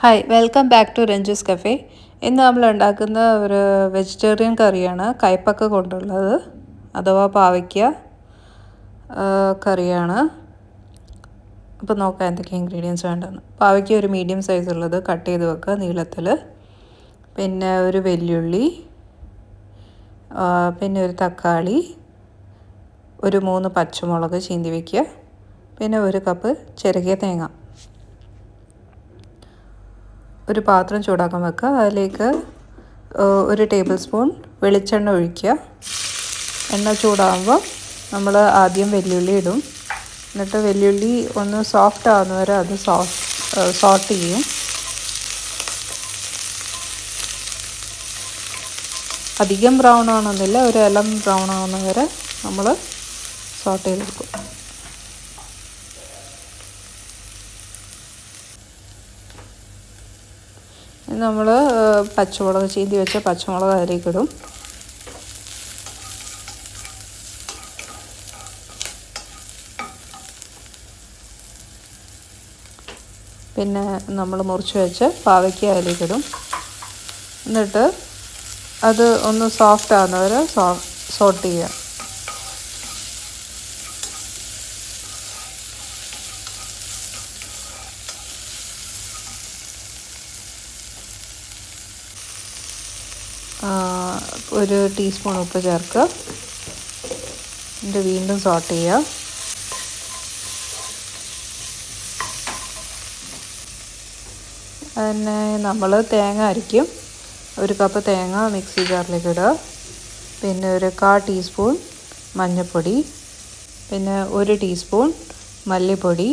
Hi welcome back to Ranju's cafe ഇന്ന് നമ്മൾ ഉണ്ടാക്കുന്ന ഒരു വെജിറ്റേറിയൻ കറിയാണ് കയ്പക്ക കൊണ്ടുള്ളത് അഥവാ പാവയ്ക്ക കറിയാണ്. അപ്പോൾ നോക്കാം എന്തൊക്കെ ഇൻഗ്രീഡിയൻസ് വേണ്ടെന്ന്. പാവയ്ക്ക ഒരു മീഡിയം സൈസ് ഉള്ളത് കട്ട് ചെയ്ത് വെക്കുക നീളത്തിൽ പിന്നെ ഒരു വെല്ലുള്ളി പിന്നെ ഒരു തക്കാളി ഒരു മൂന്ന് പച്ചമുളക് ചീന്തി വയ്ക്കുക പിന്നെ ഒരു കപ്പ് ചെറുകിയ തേങ്ങ. ഒരു പാത്രം ചൂടാക്കാൻ വെക്കുക. അതിലേക്ക് ഒരു ടേബിൾ സ്പൂൺ വെളിച്ചെണ്ണ ഒഴിക്കുക. എണ്ണ ചൂടാകുമ്പോൾ നമ്മൾ ആദ്യം വെല്ലുള്ളി ഇടും. എന്നിട്ട് വെല്ലുള്ളി ഒന്ന് സോഫ്റ്റ് ആകുന്നവരെ അത് സോട്ട് ചെയ്യും. അധികം ബ്രൗൺ ആവണമെന്നില്ല ഒരു ഇളം ബ്രൗൺ ആവുന്ന വരെ നമ്മൾ സോട്ട് ചെയ്തെടുക്കും. നമ്മൾ പച്ചമുളക് ചീന്തി വെച്ച പച്ചമുളക് അതിലേക്ക് ഇടും പിന്നെ നമ്മൾ മുറിച്ച് വെച്ച് പാവയ്ക്ക അതിലേക്ക് ഇടും എന്നിട്ട് അത് ഒന്ന് സോഫ്റ്റ് ആകുന്നവരെ സോട്ട് ചെയ്യുക ഒരു ടീസ്പൂൺ ഉപ്പ് ചേർക്കുക. എന്നിട്ട് വീണ്ടും സോട്ട് ചെയ്യുക. അതിനെ നമ്മൾ തേങ്ങ അരിക്കും ഒരു കപ്പ് തേങ്ങ മിക്സി ജാറിലേക്ക് ഇടുക. പിന്നെ ഒരു കാ ടീസ്പൂൺ മഞ്ഞൾപ്പൊടി പിന്നെ ഒരു ടീസ്പൂൺ മല്ലിപ്പൊടി.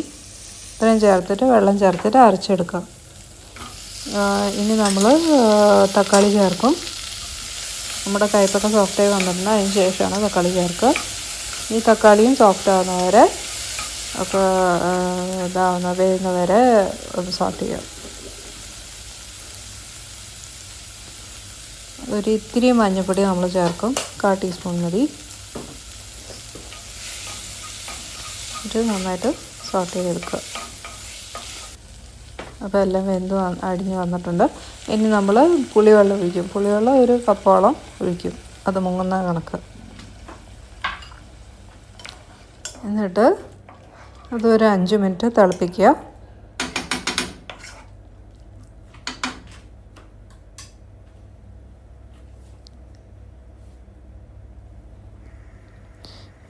ഇത്രയും ചേർത്തിട്ട് വെള്ളം ചേർത്തിട്ട് അരച്ചെടുക്കാം. ഇനി നമ്മൾ തക്കാളി ചേർക്കും. നമ്മുടെ കയ്പ്പൊക്കെ സോഫ്റ്റായി വന്നിട്ടുണ്ട്. അതിന് ശേഷമാണ് തക്കാളി ചേർക്കുക. ഈ തക്കാളിയും സോഫ്റ്റ് ആവുന്നവരെ ഒക്കെ ആ, ഇതാവുന്ന വേവുന്നവരെ ഒന്ന് സോട്ട് ചെയ്യാം ഒരു ഇത്തിരി മഞ്ഞൾപ്പൊടി നമ്മൾ ചേർക്കും. കാ ടീസ്പൂൺ മതി. ഇത് നന്നായിട്ട് സോട്ട് ചെയ്തെടുക്കുക. അപ്പോൾ എല്ലാം വെന്ത് അടിഞ്ഞു വന്നിട്ടുണ്ട്. ഇനി നമ്മൾ പുളിവെള്ളം ഒഴിക്കും. പുളിവെള്ളം ഒരു കപ്പോളം ഒഴിക്കും. അത് മുങ്ങുന്ന കണക്ക്. എന്നിട്ട് അതൊരു അഞ്ച് മിനിറ്റ് തിളപ്പിക്കുക.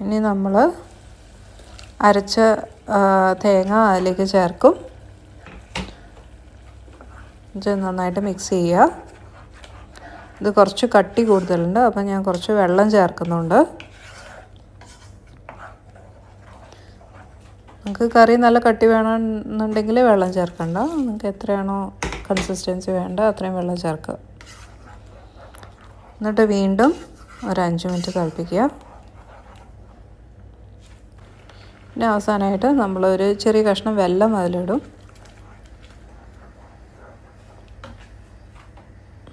ഇനി നമ്മൾ അരച്ച തേങ്ങ അതിലേക്ക് ചേർക്കും. ഇത് നന്നായിട്ട് മിക്സ് ചെയ്യുക. ഇത് കുറച്ച് കട്ടി കൂടുതലുണ്ട് അപ്പം ഞാൻ കുറച്ച് വെള്ളം ചേർക്കുന്നുണ്ട്. നിങ്ങൾക്ക് കറി നല്ല കട്ടി വേണമെന്നുണ്ടെങ്കിൽ വെള്ളം ചേർക്കണ്ട. നിങ്ങൾക്ക് എത്രയാണോ കൺസിസ്റ്റൻസി വേണ്ട അത്രയും വെള്ളം ചേർക്കുക. എന്നിട്ട് വീണ്ടും ഒരു അഞ്ച് മിനിറ്റ് തിളപ്പിക്കുക. പിന്നെ അവസാനമായിട്ട് നമ്മളൊരു ചെറിയ കഷ്ണം വെല്ലം അതിലിടും.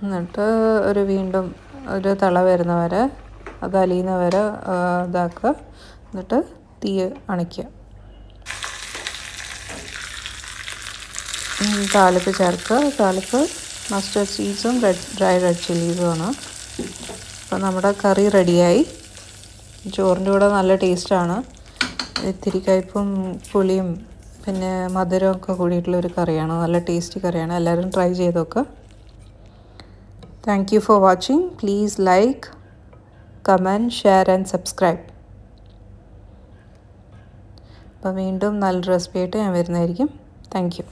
എന്നിട്ട് ഒരു വീണ്ടും ഒരു തള വരുന്ന വരെ അത് അലിയുന്ന വരെ ഇതാക്കുക. എന്നിട്ട് തീ അണയ്ക്കുക. താളിപ്പ് ചേർക്കുക. താളിപ്പ് മസ്റ്റർഡ് സീഡ്സും റെഡ് ഡ്രൈ റെഡ് ചില്ലീസുമാണ് അപ്പോൾ നമ്മുടെ കറി റെഡിയായി. ചോറിന്റെ കൂടെ നല്ല ടേസ്റ്റാണ് ഇത്തിരി കയ്പും പുളിയും പിന്നെ മധുരമൊക്കെ കൂടിയിട്ടുള്ളൊരു കറിയാണ്. നല്ല ടേസ്റ്റി കറിയാണ്. എല്ലാവരും ട്രൈ ചെയ്ത് thank you for watching please like comment share and subscribe അപ്പോൾ വീണ്ടും നല്ല റെസിപ്പി ആയിട്ട് ഞാൻ വരുന്നതായിരിക്കും. Thank you